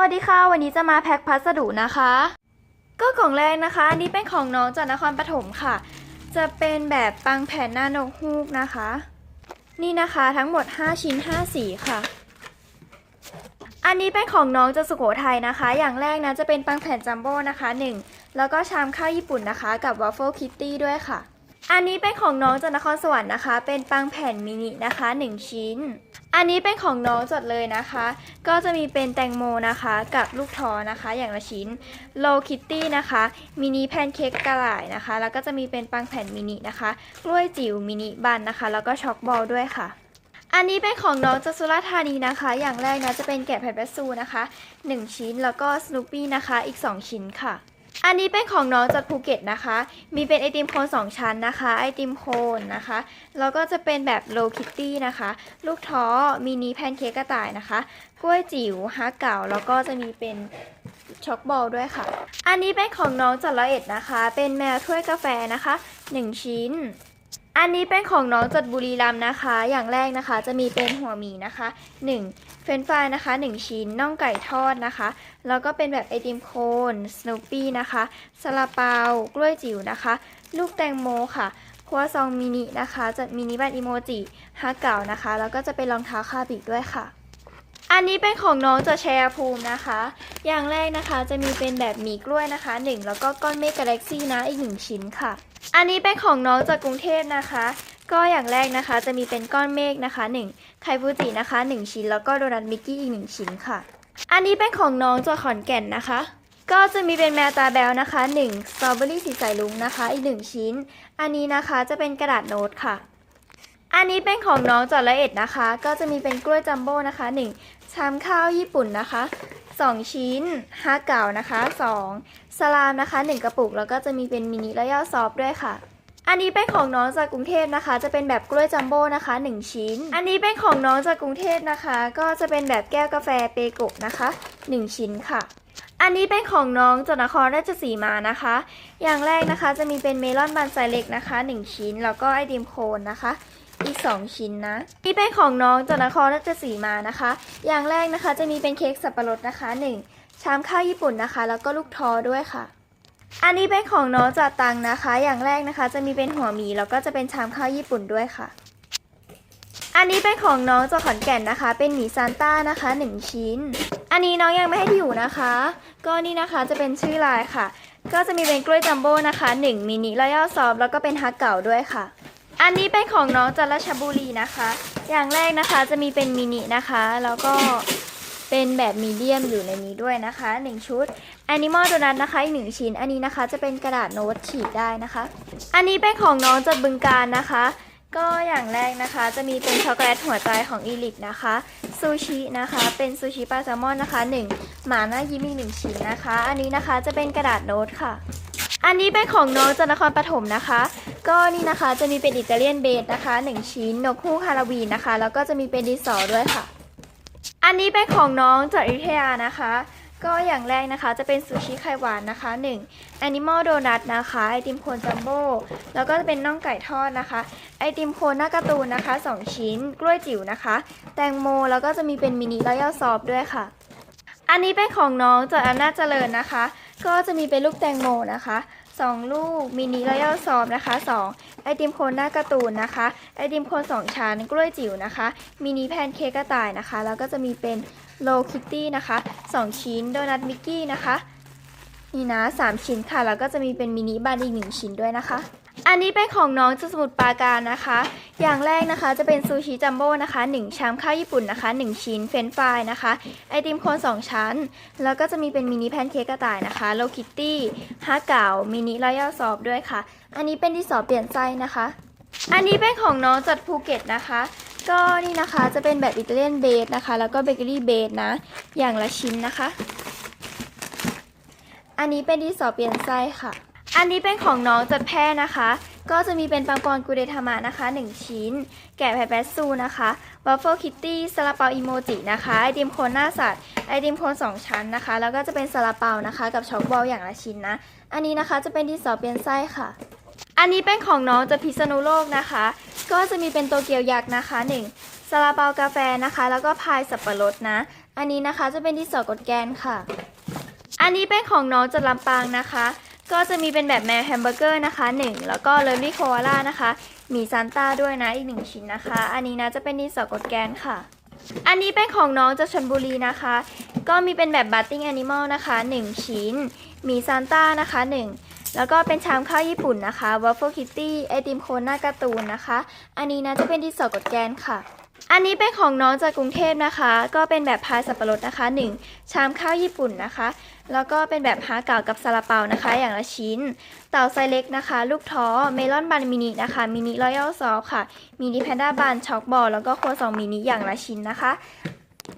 วัสดีค่ะ วันนี้จะมาแพ็คพัสดุนะคะ ก็ของแรกนะคะอันนี้เป็นของน้องจากนครปฐมค่ะ จะเป็นแบบปังแผ่นหน้านกฮูกนะคะ นี่นะคะทั้งหมด 5 ชิ้น 5 สีค่ะ อันนี้เป็นของน้องจากสุโขทัยนะคะ อย่างแรกนะจะเป็นปังแผ่นจัมโบ้นะคะ 1 แล้วก็ชามข้าวญี่ปุ่นนะคะ กับวัฟเฟิลคิตตี้ด้วยค่ะ อันนี้เป็นของน้องจากนครสวรรค์นะคะ เป็นปังแผ่นมินินะคะ 1 ชิ้น อันนี้เป็นของน้องจดเลยนะคะ ก็จะมีเป็นแตงโมนะคะ กับลูกทอนะคะ อย่างละชิ้นโลคิตตี้นะคะมินิแพนเค้กกระหล่ายนะคะ แล้วก็จะมีเป็นปังแผ่นมินินะคะ กล้วยจิ๋วมินิบันนะคะ แล้วก็ช็อกบอลด้วยค่ะอันนี้เป็นของน้องจากสุราธานีนะคะ อย่างแรกนะจะเป็นแกะแผ่นแปซูนะคะ 1 ชิ้น แล้วก็สโนปี้นะคะ อีก 2 ชิ้นค่ะ อันนี้เป็นของน้องจากภูเก็ตนะคะ มีเป็นไอติมโคน2 ชั้นนะคะ ไอติมโคนนะคะ แล้วก็จะเป็นแบบโลคิตตี้นะคะ ลูกท้อ มินิแพนเค้กกระต่ายนะคะ กล้วยจิ๋วฮักเก่า แล้วก็จะมีเป็นช็อกบอลด้วยค่ะ อันนี้เป็นของน้องจัดละเอ็ดนะคะ เป็นแมวถ้วยกาแฟนะคะ 1 ชิ้น อันนี้เป็นของน้องจากบุรีรัมนะคะ อย่างแรกนะคะจะมีเป็นหัวหมีนะคะ 1 เฟรนฟรายนะคะ 1 ชิ้น น่องไก่ทอดนะคะ แล้วก็เป็นแบบไอติมโคนสโนปี้นะคะซาลาเปากล้วยจิ๋วนะคะ ลูกแตงโมค่ะครัวซองมินินะคะ จะมินิบัตรอีโมจิฮักเก่านะคะ แล้วก็จะเป็นรองเท้าคาบิกด้วยค่ะ อันนี้เป็นของน้องจากชัยภูมินะคะ อย่างแรกนะคะจะมีเป็นแบบหมีกล้วยนะคะ 1 แล้วก็ก้อนเมฆกาแล็กซี่นะอีก 1 ชิ้นค่ะ อันนี้เป็นของน้องจากกรุงเทพนะคะ ก็อย่างแรกนะคะจะมีเป็นก้อนเมฆนะคะ1ไข่ฟูจินะคะ 1 ชิ้น แล้วก็โดนัทมิกกี้อีก 1 ชิ้นค่ะ อันนี้เป็นของน้องจากขอนแก่นนะคะ ก็จะมีเป็นแมวตาแบลนะคะ1สตรอเบอรี่สีสายลุงนะคะ อีก 1 ชิ้น อันนี้นะคะจะเป็นกระดาษโน้ตค่ะ อันนี้เป็นของน้องจากละเอ็ดนะคะ ก็จะมีเป็นกล้วยจัมโบ้นะคะ 1 ชามข้าวญี่ปุ่นนะคะ 2 ชิ้นฮาเก่านะคะ 2 สลามนะคะ 1 กระปุก แล้วก็จะมีเป็นมินิและย่อซอฟด้วยค่ะ อันนี้เป็นของน้องจากกรุงเทพนะคะ จะเป็นแบบกล้วยจัมโบ้นะคะ 1 ชิ้น อันนี้เป็นของน้องจากกรุงเทพนะคะ ก็จะเป็นแบบแก้วกาแฟเปโกะนะคะ 1 ชิ้นค่ะอันนี้เป็นของน้องจนครราชสีมานะคะ อย่างแรกนะคะจะมีเป็นเมลอนบันไซเล็กนะคะ 1 ชิ้น แล้วก็ไอติมโคนนะคะ อีก2ชิ้นนะนี่เป็นของน้องจากนครราชสีมานะคะ อย่างแรกนะคะจะมีเป็นเค้กสับปะรดนะคะ1ชามข้าวญี่ปุ่นนะคะ แล้วก็ลูกทอด้วยค่ะ อันนี้เป็นของน้องจากตังนะคะ อย่างแรกนะคะ จะมีเป็นหัวหมีแล้วก็จะเป็นชามข้าวญี่ปุ่นด้วยค่ะ อันนี้เป็นของน้องจากขอนแก่นนะคะ เป็นหมีซานต้านะคะ 1 ชิ้น อันนี้น้องยังไม่ให้อยู่นะคะ ก็นี่นะคะจะเป็นชื่อลายค่ะ ก็จะมีเป็นกล้วยจัมโบ้นะคะ 1มินิรอยัลซอฟแล้วก็เป็นฮักเก่าด้วยค่ะ อันนี้เป็นของน้องจากราชบุรีนะคะ อย่างแรกนะคะจะมีเป็นมินินะคะ แล้วก็เป็นแบบมีเดียมอยู่ในนี้ด้วยนะคะ 1 ชุด Animal Donut นะคะอีกหนึ่งชิ้น อันนี้นะคะจะเป็นกระดาษโน้ตฉีกได้นะคะ อันนี้เป็นของน้องจากบึงการนะคะ ก็อย่างแรกนะคะ จะมีเป็นช็อกโกแลตหัวใจของอีลิกนะคะซูชินะคะ เป็นซูชิปลาแซลมอนนะคะ1หมาหน้ายิ้มอีกหนึ่งชิ้นนะคะ อันนี้นะคะจะเป็นกระดาษโน้ตค่ะ อันนี้เป็นของน้องจากนครปฐมนะคะ ก็นี่นะคะจะมีเป็นอิตาเลียนเบสนะคะ 1 ชิ้นนกฮูกฮาโลวีนนะคะ แล้วก็จะมีเป็นดิสอด้วยค่ะ อันนี้เป็นของน้องจากอยุธยานะคะ ก็อย่างแรกนะคะจะเป็นซูชิไข่หวานนะคะ1 Animal Donut นะคะไอติมโคนจัมโบ้แล้วก็จะเป็นน่องไก่ทอดนะคะ ไอติมโคนหน้าการ์ตูนนะคะ 2 ชิ้น กล้วยจิ๋วนะคะ แตงโมแล้วก็จะมีเป็นมินิรอยัลซอฟด้วยค่ะ อันนี้เป็นของน้องจากอำนาจเจริญนะคะ ก็จะมีเป็นลูกแตงโมนะคะ สองลูกมินิรอยัลซอมนะคะสองไอติมโคนหน้าการ์ตูนนะคะ ไอติมโคนสองชั้นกล้วยจิ๋วนะคะมินิแพนเค้กกระต่ายนะคะ แล้วก็จะมีเป็นโลคิตตี้นะคะสองชิ้นโดนัทมิกกี้นะคะ นี่นะสามชิ้นค่ะ แล้วก็จะมีเป็นมินิบันอีกหนึ่งชิ้นด้วยนะคะ อันนี้เป็นของน้องจสมุทรปราการนะคะ อย่างแรกนะคะจะเป็นซูชิจัมโบ้นะคะ1ชามข้าวญี่ปุ่นนะคะ 1 ชิ้นเฟรนฟรายนะคะ ไอติมโคน2 ชั้น แล้วก็จะมีเป็นมินิแพนเค้กกระต่ายนะคะโลคิตตี้ฮาเก่ามินิรอยัลซอฟด้วยค่ะ อันนี้เป็นที่สอเปลี่ยนไส้นะคะ อันนี้เป็นของน้องจากภูเก็ตนะคะ ก็นี่นะคะจะเป็นแบบอิตาเลียนเบสนะคะ แล้วก็เบเกอรี่เบสนะ อย่างละชิ้นนะคะ อันนี้เป็นดิสอเปลี่ยนไส้ค่ะ อันนี้เป็นของน้องจัดแพร่นะคะ ก็จะมีเป็นปังปอนกูเดทามะนะคะ 1 ชิ้น แกะแพแปซูนะคะวัฟเฟิลคิตตี้ซาลาเปาอีโมจินะคะ ไอติมโคนหน้าสัตว์ ไอติมโคน 2 ชั้นนะคะ แล้วก็จะเป็นซาลาเปานะคะ กับช็อกบอลอย่างละชิ้นนะ อันนี้นะคะจะเป็นดินสอเปลี่ยนไส้ค่ะ อันนี้เป็นของน้องจากพิษณุโลกนะคะ ก็จะมีเป็นโตเกียวยักษ์นะคะ 1ซาลาเปากาแฟนะคะ แล้วก็พายสับปะรดนะ อันนี้นะคะจะเป็นดินสอกดแกนค่ะ อันนี้เป็นของน้องจากลำปางนะคะ ก็จะมีเป็นแบบแมวแฮมเบอร์เกอร์นะคะหนึ่งแล้วก็เลอรี่โคอาล่านะคะ มีซานต้าด้วยนะอีกหนึ่งชิ้นนะคะ อันนี้นะจะเป็นดินสอกดแกนค่ะ อันนี้เป็นของน้องจากชนบุรีนะคะ ก็มีเป็นแบบบัตติ้งแอนิมอลนะคะ 1 ชิ้น มีซานต้านะคะ 1 แล้วก็เป็นชามข้าวญี่ปุ่นนะคะวัฟเฟิลคิตตี้ไอติมโคนหน้าการ์ตูนนะคะ อันนี้นะจะเป็นดินสอกดแกนค่ะอันนี้เป็นของน้องจากกรุงเทพนะคะ ก็เป็นแบบพายสับปะรดนะคะ 1 ชามข้าวญี่ปุ่นนะคะ แล้วก็เป็นแบบฮาเก่ากับซาลาเปานะคะ อย่างละชิ้น เต่าไซเล็กนะคะ ลูกท้อ เมลอนบันมินินะคะ มินิรอยัลซอสค่ะ มินิแพนด้าบันช็อกบอล แล้วก็ครัวซองมินิอย่างละชิ้นนะคะ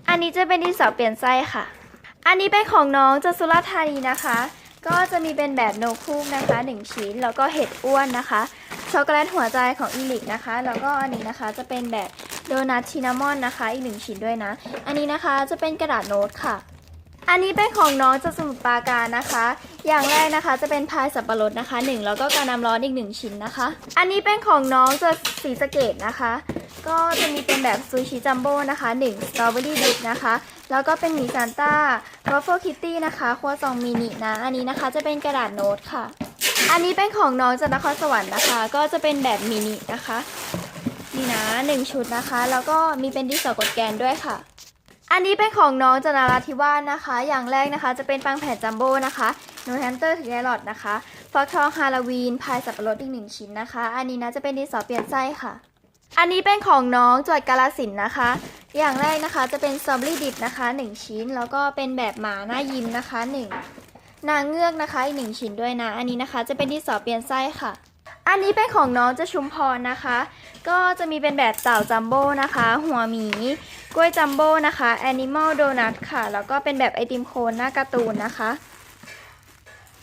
อันนี้จะเป็นดินสอเปลี่ยนไส้ค่ะ อันนี้เป็นของน้องจากสุราษฎร์ธานีนะคะ ก็จะมีเป็นแบบโนคุกนะคะ 1 ชิ้น แล้วก็เห็ดอ้วนนะคะ ช็อกโกแลตหัวใจของอีลิกนะคะ แล้วก็อันนี้นะคะจะเป็นแบบโดนัทชินามอนนะคะ อีกหนึ่งชิ้นด้วยนะ อันนี้นะคะจะเป็นกระดาษโน้ตค่ะ อันนี้เป็นของน้องจากสมุทรปราการนะคะ อย่างแรกนะคะจะเป็นพายสับปะรดนะคะหนึ่งแล้วก็การน้ำร้อนอีกหนึ่งชิ้นนะคะ อันนี้เป็นของน้องจากสีสะเกตนะคะ ก็จะมีเป็นแบบซูชิจัมโบ้นะคะ1สตรอเบอรี่ดิบนะคะ แล้วก็เป็นหมีซานต้าวอฟเฟิลคิตตี้นะคะครัวซองมินินะ อันนี้นะคะจะเป็นกระดาษโน้ตค่ะ อันนี้เป็นของน้องจากนครสวรรค์นะคะ ก็จะเป็นแบบมินินะคะ นี่นะหนึ่งชุดนะคะ แล้วก็มีเป็นดินสอกดแกนด้วยค่ะ อันนี้เป็นของน้องจนาราธิวาสนะคะ อย่างแรกนะคะจะเป็นปังแผ่นจัมโบ้นะคะโนแฮมเตอร์ถึงแครอทนะคะฟักทองฮาโลวีนพายสับปะรดอีกหนึ่งชิ้นนะคะ อันนี้นะจะเป็นดินสอเปลี่ยนไส้ค่ะ อันนี้เป็นของน้องจวดกาลสินนะคะ อย่างแรกนะคะจะเป็นสตรอเบอรี่ดิบนะคะ 1 ชิ้น แล้วก็เป็นแบบหมาหน้ายิ้มนะคะ 1 นางเงือกนะคะอีกหนึ่งชิ้นด้วยนะ อันนี้นะคะจะเป็นดินสอเปลี่ยนไส้ค่ะอันนี้เป็นของน้องจะชุมพรนะคะ ก็จะมีเป็นแบบเต่าจัมโบ้นะคะ หัวหมีกล้วยจัมโบ้นะคะแอนิมอลโดนัทค่ะ แล้วก็เป็นแบบไอติมโคนหน้าการ์ตูนนะคะ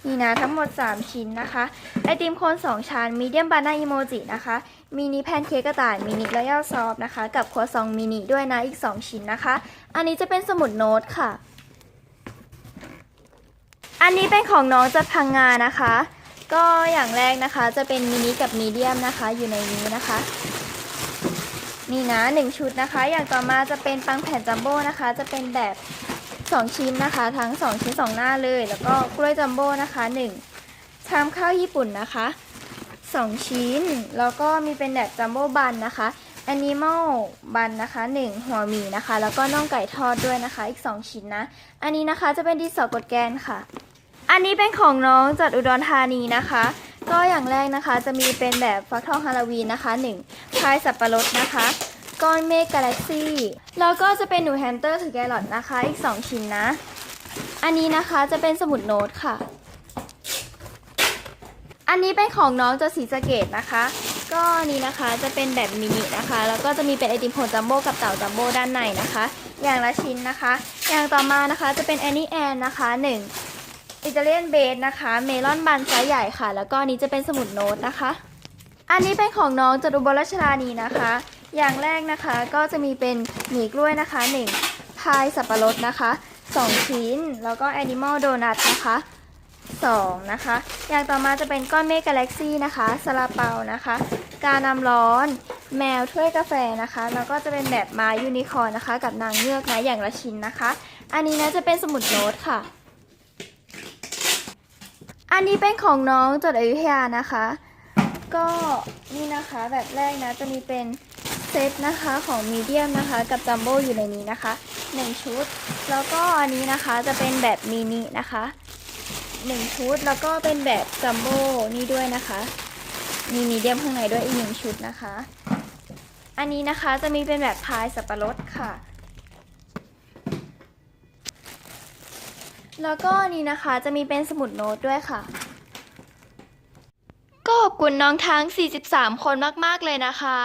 นี่นะทั้งหมด 3 ชิ้นนะคะ ไอติมโคน2ชั้นมีเดียมบานาอิโมจินะคะมินิแพนเค้กกระต่ายมินิรอยัลซอฟนะคะ กับครัวซองมินิด้วยนะอีก 2 ชิ้นนะคะ อันนี้จะเป็นสมุดโน้ตค่ะ อันนี้เป็นของน้องจากพังงานะคะ ก็อย่างแรกนะคะจะเป็นมินิกับมีเดียมนะคะอยู่ในนี้นะคะ นี่นะหนึ่งชุดนะคะ อย่างต่อมาจะเป็นปังแผ่นจัมโบ้นะคะ จะเป็นแบบ 2 ชิ้นนะคะ ทั้ง 2 ชิ้น 2 หน้าเลย แล้วก็กล้วยจัมโบ้นะคะ 1ชามข้าวญี่ปุ่นนะคะ 2 ชิ้น แล้วก็มีเป็นแบบจัมโบ้บันนะคะแอนิมอลบันนะคะ 1 หัวหมีนะคะ แล้วก็น่องไก่ทอดด้วยนะคะ อีก 2 ชิ้นนะ อันนี้นะคะจะเป็นดิสอกดแกนค่ะ อันนี้เป็นของน้องจากอุดรธานีนะคะ ก็อย่างแรกนะคะจะมีเป็นแบบฟักทองฮาโลวีนนะคะ1พายสับปะรดนะคะก้อนเมฆกาแล็กซี่แล้วก็จะเป็นหนูแฮมสเตอร์ถึงแกลลอดนะคะอีก 2 ชิ้นนะ อันนี้นะคะจะเป็นสมุดโน้ตค่ะ อันนี้เป็นของน้องจากสีสเกตนะคะ ก็นี้นะคะจะเป็นแบบมินินะคะ แล้วก็จะมีเป็นไอติมโคนจัมโบ้กับเต่าจัมโบ้ด้านในนะคะ อย่างละชิ้นนะคะ อย่างต่อมานะคะจะเป็นแอนนี่แอนนะคะ1 อิตาเลียนเบสนะคะ เมลอนบันไซส์ใหญ่ค่ะ แล้วก็นนี้จะเป็นสมุดโน้ตนะคะ อันนี้เป็นของน้องจตุบลรชธานีนะคะ อย่างแรกนะคะก็จะมีเป็นหมี่กล้วยนะคะ 1 พายสับปะรดนะคะ 2 ชิ้น แล้วก็แอนิมอลโดนัทนะคะ2นะคะ อย่างต่อมาจะเป็นก้อนเมฆกาแล็กซี่นะคะซาลาเปานะคะ กาน้ำร้อน แมวถ้วยกาแฟนะคะ แล้วก็จะเป็นแบบม้ยูนิคอร์นนะคะ กับนางเงือกนะอย่างละชิ้นนะคะ อันนี้นะจะเป็นสมุดโน้ตค่ะ อันนี้เป็นของน้องจดอยุธยานะคะ ก็นี่นะคะแบบแรกนะจะมีเป็นเซตนะคะของมีเดียมนะคะ กับจัมโบ้อยู่ในนี้นะคะ 1 ชุด แล้วก็อันนี้นะคะจะเป็นแบบมินินะคะ 1 ชุดแล้วก็เป็นแบบจัมโบ้นี่ด้วยนะคะ มีมีเดียมข้างในด้วยอีกหนึ่งชุดนะคะ อันนี้นะคะจะมีเป็นแบบพายสับปะรดค่ะ แล้วก็นี่นะคะจะมีเป็นสมุดโน้ตด้วยค่ะ ก็ขอบคุณน้องทั้ง 43 คนมาก ๆ เลยนะคะ